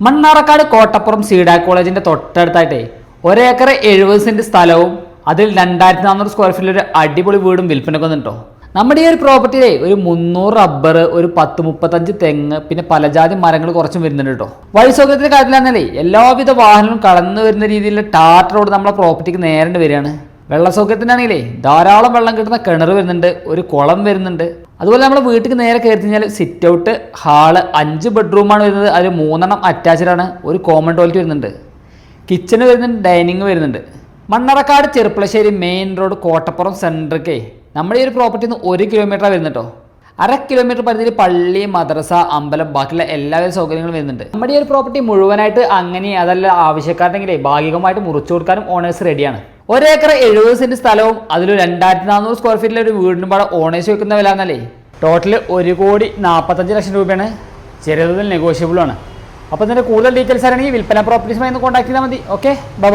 മണ്ണാറക്കാട് കോട്ടപ്പുറം സീഡാ കോളേജിന്റെ തൊട്ടടുത്തായിട്ടേ ഒരേക്കർ എഴുപത് സെന്റ് സ്ഥലവും അതിൽ രണ്ടായിരത്തി നാനൂറ് സ്ക്വയർ ഫീറ്റിൽ ഒരു അടിപൊളി വീടും വിൽപ്പനക്ക് വന്നിട്ടോ നമ്മുടെ ഈ ഒരു പ്രോപ്പർട്ടിയിലെ ഒരു മുന്നൂറ് റബ്ബർ ഒരു പത്ത് മുപ്പത്തഞ്ച് തെങ്ങ് പിന്നെ പലജാതി മരങ്ങൾ കുറച്ചും വരുന്നുണ്ട് കേട്ടോ. വഴി സൗകര്യത്തിന്റെ കാര്യത്തിലാണെന്നേ എല്ലാവിധ വാഹനങ്ങളും കടന്നു വരുന്ന രീതിയിലുള്ള ടാർ റോഡ് നമ്മളെ പ്രോപ്പർട്ടിക്ക് നേരിട്ട് വരികയാണ്. വെള്ള സൗകര്യത്തിനാണെങ്കിലേ ധാരാളം വെള്ളം കിട്ടുന്ന കിണർ വരുന്നുണ്ട് ഒരു കുളം വരുന്നുണ്ട്. അതുപോലെ നമ്മൾ വീട്ടിൽ നേരെ കയറി കഴിഞ്ഞാൽ സിറ്റ് ഔട്ട് ഹാൾ അഞ്ച് ബെഡ്റൂമാണ് വരുന്നത്. അതിൽ മൂന്നെണ്ണം അറ്റാച്ച്ഡ് ആണ്. ഒരു കോമൺ ടോയ്ലറ്റ് വരുന്നുണ്ട്. കിച്ചൺ വരുന്നുണ്ട് ഡൈനിങ് വരുന്നുണ്ട്. മണ്ണറക്കാട് ചെറുപ്പളശ്ശേരി മെയിൻ റോഡ് കോട്ടപ്പുറം സെന്ററിക്കേ നമ്മുടെ ഈ ഒരു പ്രോപ്പർട്ടി നിന്ന് ഒരു കിലോമീറ്ററാണ് വരുന്നുണ്ട് അര കിലോമീറ്റർ പരിധിയിൽ പള്ളി മദ്രസ അമ്പലം ബാക്കിയുള്ള എല്ലാവിധ സൗകര്യങ്ങളും വരുന്നുണ്ട്. നമ്മുടെ ഈ ഒരു പ്രോപ്പർട്ടി മുഴുവനായിട്ട് അങ്ങനെ അതല്ല ആവശ്യക്കാരുണ്ടെങ്കിലേ ഭാഗികമായിട്ട് മുറിച്ചു കൊടുക്കാനും ഓണേഴ്സ് റെഡിയാണ് ഒരേക്കർ എഴുപത് സെന്റ് സ്ഥലവും അതിൽ രണ്ടായിരത്തി നാനൂറ് സ്ക്വയർ ഫീറ്റിലെ ഒരു വീടിനും പാടെ ഓണേഴ്സ് വെക്കുന്ന വില എന്നല്ലേ ടോട്ടൽ ഒരു കോടി നാൽപ്പത്തഞ്ച് ലക്ഷം രൂപയാണ് ചെറിയ തോതിൽ നെഗോഷ്യബിൾ ആണ്. അപ്പോൾ ഇതിന്റെ കൂടുതൽ ഡീറ്റെയിൽസ് ആണെങ്കിൽ വിൽപ്പന പ്രോപ്പർട്ടീസുമായി ഒന്ന് കോൺടാക്ട് ചെയ്താൽ മതി. Okay bye